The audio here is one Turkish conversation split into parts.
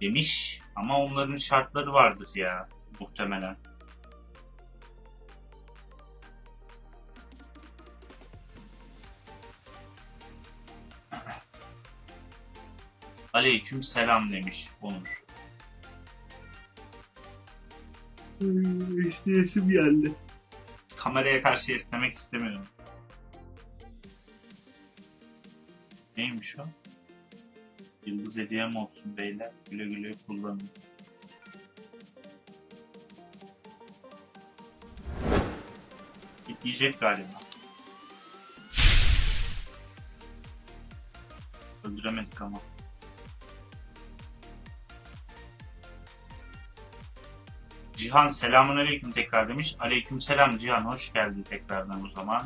demiş. Ama onların şartları vardır ya muhtemelen. Aleyküm selam demiş Onur. İsteyesim geldi. Kameraya karşı esnemek istemiyorum. Neymiş o? Yıldız hediyem olsun beyler. Güle güle kullanın. Bitleyecek galiba. Öldüremedik ama. Cihan selamun aleyküm tekrar demiş. Aleyküm selam Cihan hoş geldin tekrardan o zaman.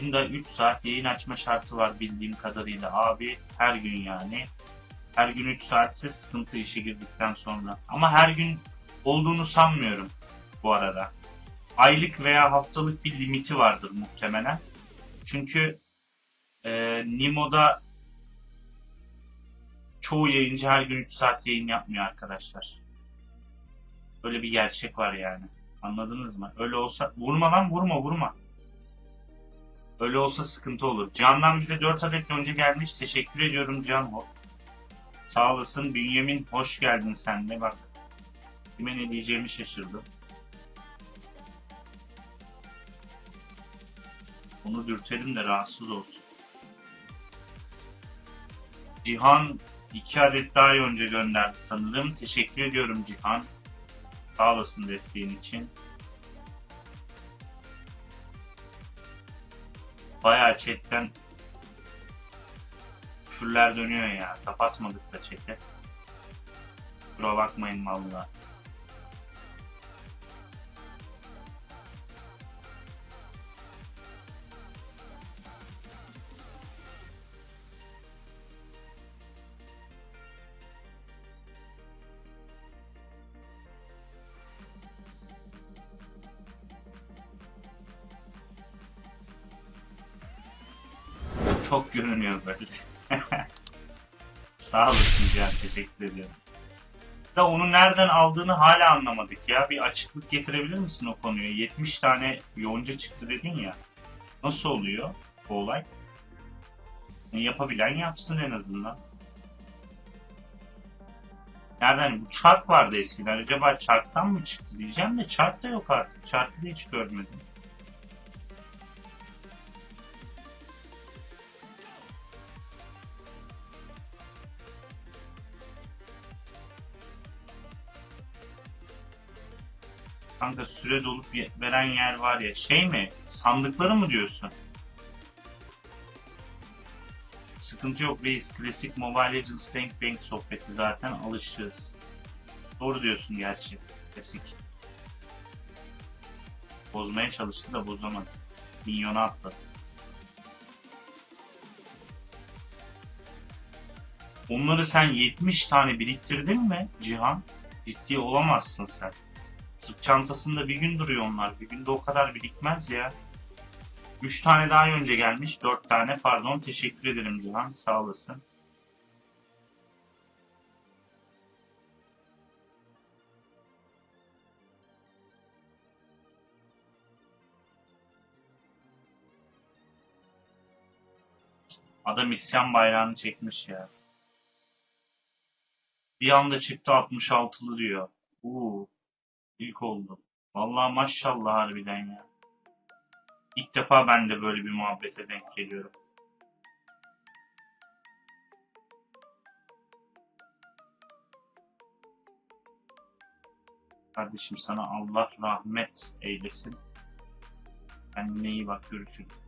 Günde 3 saat yayın açma şartı var bildiğim kadarıyla abi. Her gün yani. Her gün 3 saatse sıkıntı işe girdikten sonra. Ama her gün olduğunu sanmıyorum bu arada. Aylık veya haftalık bir limiti vardır muhtemelen. Çünkü e, Nimo'da çoğu yayıncı her gün 3 saat yayın yapmıyor arkadaşlar. Böyle bir gerçek var yani. Anladınız mı? Öyle olsa vurma lan vurma vurma. Öyle olsa sıkıntı olur. Can'dan bize 4 adet önce gelmiş. Teşekkür ediyorum Can. Sağ olasın. Bünyamin hoş geldin sen de. Bak kime ne diyeceğimi şaşırdım. Onu dürtelim de rahatsız olsun. Cihan 2 adet daha önce gönderdi sanırım. Teşekkür ediyorum Cihan. Sağ olasın desteğin için. Bayağı chatten küfürler dönüyor ya. Kapatmadık da chat'i. Kusura bakmayın valla. Çok görünüyor böyle. Sağ olasın Cihan. Teşekkür ediyorum. Da onu nereden aldığını hala anlamadık ya. Bir açıklık getirebilir misin o konuya? 70 tane yonca çıktı dedin ya. Nasıl oluyor bu olay? Yapabilen yapsın en azından. Nereden? Bu çark vardı eskiden. Acaba çarktan mı çıktı diyeceğim de çark da yok artık. Çarkı da hiç görmedim. Kanka süre dolup veren yer var ya. Şey mi? Sandıkları mı diyorsun? Sıkıntı yok reis. Klasik Mobile Legends Bank Bank sohbeti zaten alışığız. Doğru diyorsun gerçi. Klasik. Bozmaya çalıştı da bozamadı. Minyona atladı. Onları sen 70 tane biriktirdin mi Cihan? Ciddi olamazsın sen. Sırt çantasında bir gün duruyor onlar. Bir günde o kadar birikmez ya. 3 tane daha önce gelmiş. 4 tane pardon. Teşekkür ederim Cihan. Sağ olasın. Adam isyan bayrağını çekmiş ya. Bir anda çıktı 66'lı diyor. Uuu. İlk oldu. Vallahi maşallah harbiden ya. İlk defa ben de böyle bir muhabbete denk geliyorum. Kardeşim sana Allah rahmet eylesin. Kendine iyi bak görüşürüz.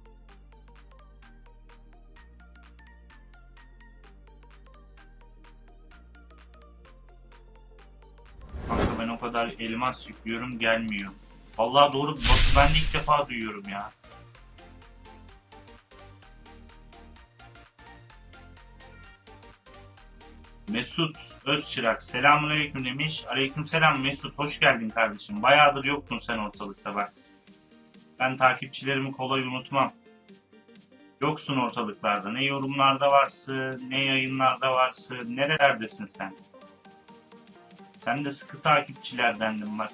Kadar elmas yüklüyorum gelmiyor. Vallahi doğru bak ben de ilk defa duyuyorum ya. Mesut Özçırak selamünaleyküm demiş. Aleykümselam Mesut hoş geldin kardeşim. Bayağıdır yoktun sen ortalıkta bak. Ben takipçilerimi kolay unutmam. Yoksun ortalıklarda. Ne yorumlarda varsın, ne yayınlarda varsın, nerelerdesin sen? Sen de sıkı takipçilerdendin bak.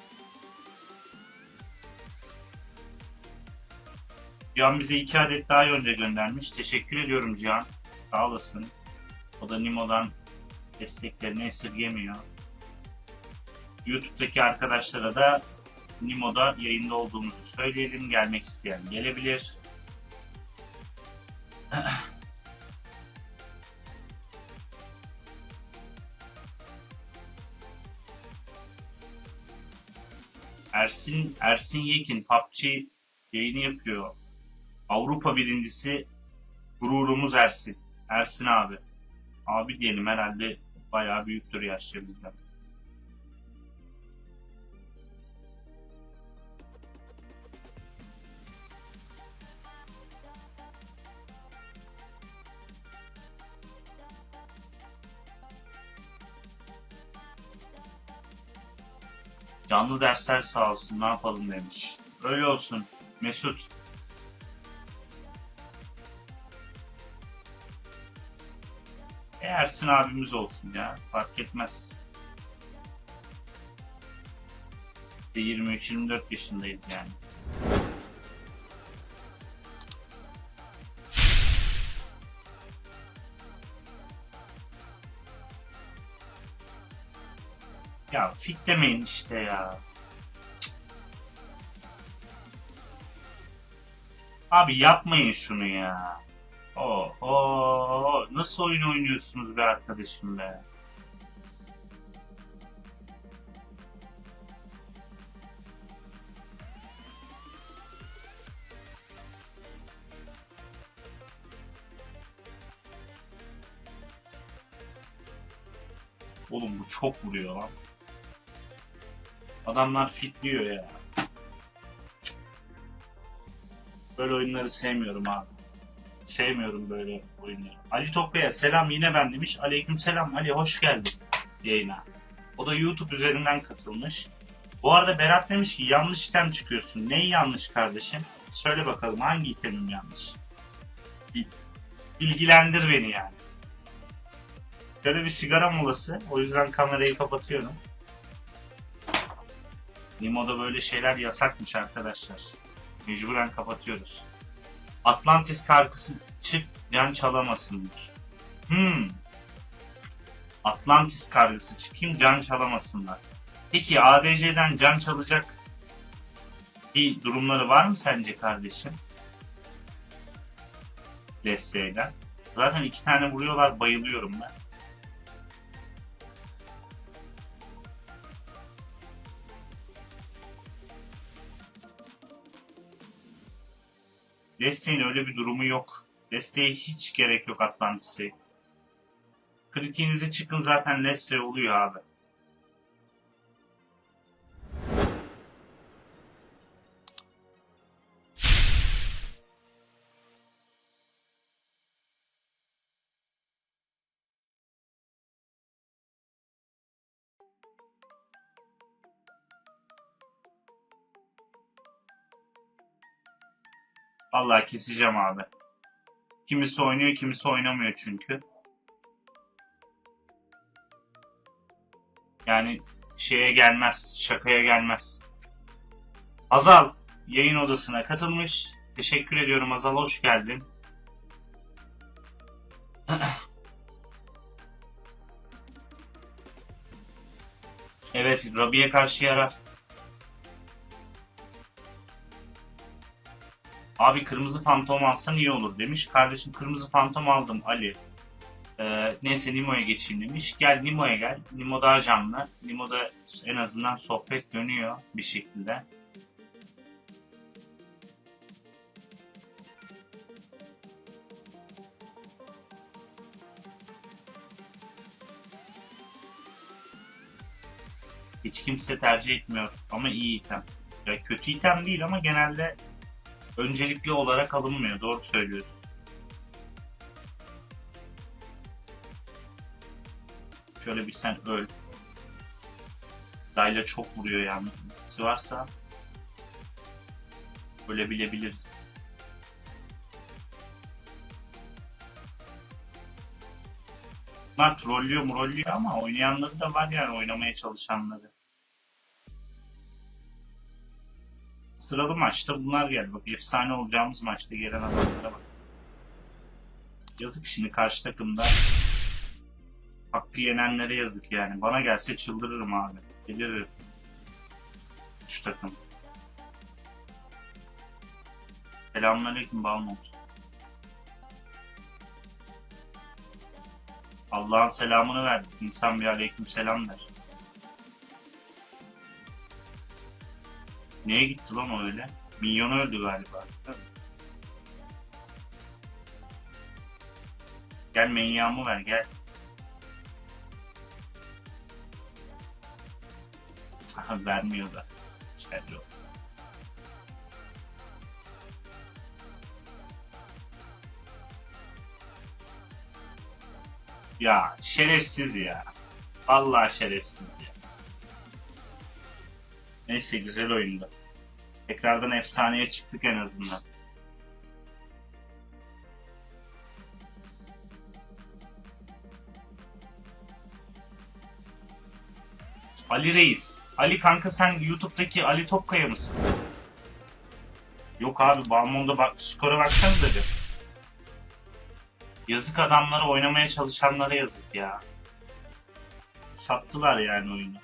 Cihan bize iki adet daha önce göndermiş. Teşekkür ediyorum Cihan. Sağ olasın. O da Nimo'dan desteklerini esirgemiyor. YouTube'daki arkadaşlara da Nimo'da yayında olduğumuzu söyleyelim. Gelmek isteyen gelebilir. Ersin Ersin Yekin PUBG yayını yapıyor. Avrupa birincisi gururumuz Ersin. Ersin abi. Abi diyelim herhalde bayağı büyüktür yaşça bizden. Canlı dersler sağ olsun ne yapalım demiş. Öyle olsun Mesut. E, Ersin abimiz olsun ya fark etmez. E, 23-24 yaşındayız yani. Ya fit demeyin işte ya. Cık. Abi yapmayın şunu ya. Oho, nasıl oyun oynuyorsunuz be arkadaşım be? Oğlum bu çok vuruyor lan. Adamlar fitliyor ya. Böyle oyunları sevmiyorum abi. Sevmiyorum böyle oyunları. Ali Tokbey'e selam yine ben demiş. Aleyküm selam Ali hoş geldin yayına. O da YouTube üzerinden katılmış. Bu arada Berat demiş ki yanlış item çıkıyorsun. Neyi yanlış kardeşim? Söyle bakalım hangi itemim yanlış? Bil- Bilgilendir beni yani. Şöyle bir sigara molası. O yüzden kamerayı kapatıyorum. Nimo'da böyle şeyler yasakmış arkadaşlar. Mecburen kapatıyoruz. Atlantis kargısı çık can çalamasınlar. Hmm. Atlantis kargısı çıkayım can çalamasınlar. Peki ADC'den can çalacak bir durumları var mı sence kardeşim? Leslie'den. Zaten iki tane vuruyorlar bayılıyorum ben. Leslie'nin öyle bir durumu yok. Leslie'ye hiç gerek yok Atlantis'e. Kritiğinizi çıkın zaten Leslie oluyor abi. Vallahi keseceğim abi. Kimisi oynuyor, kimisi oynamıyor çünkü. Yani şeye gelmez, şakaya gelmez. Azal yayın odasına katılmış. Teşekkür ediyorum Azal, hoş geldin. evet, Rabi'ye karşı yarar. Abi kırmızı fantom alsan iyi olur demiş. Kardeşim kırmızı fantom aldım Ali. Ee, neyse Nimo'ya geçeyim demiş. Gel Nimo'ya gel. Nimo daha canlı. Nimo'da en azından sohbet dönüyor bir şekilde. Hiç kimse tercih etmiyor ama iyi item. Ya kötü item değil ama genelde öncelikli olarak alınmıyor. Doğru söylüyorsun. Şöyle bir sen öl. Dayla çok vuruyor yalnız. Ultisi varsa ölebilebiliriz. Bunlar trollüyor murolluyor ama oynayanları da var yani oynamaya çalışanları. Sıralı maçta bunlar geldi. Bak efsane olacağımız maçta gelen adamlara bak. Yazık şimdi karşı takımda hakkı yenenlere yazık yani. Bana gelse çıldırırım abi. Deliririm. Şu takım. Selamünaleyküm Balmont. Allah'ın selamını verdik. İnsan bir aleyküm selam der. Neye gitti lan öyle? Minyon öldü galiba. Gel menyamı ver gel. Aha, Vermiyor da. Şerri o. Ya şerefsiz ya. Vallahi şerefsiz ya. Neyse güzel oyundu. Tekrardan efsaneye çıktık en azından. Ali Reis. Ali kanka sen YouTube'daki Ali Topkaya mısın? Yok abi Balmon'da bak skora baksanıza bir. Yazık adamlara oynamaya çalışanlara yazık ya. Sattılar yani oyunu.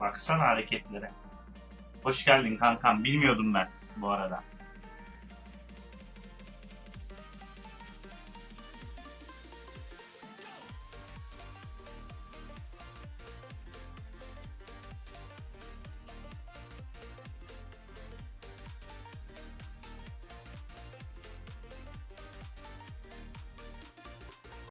Baksana hareketlere. Hoş geldin kankam. Bilmiyordum ben bu arada.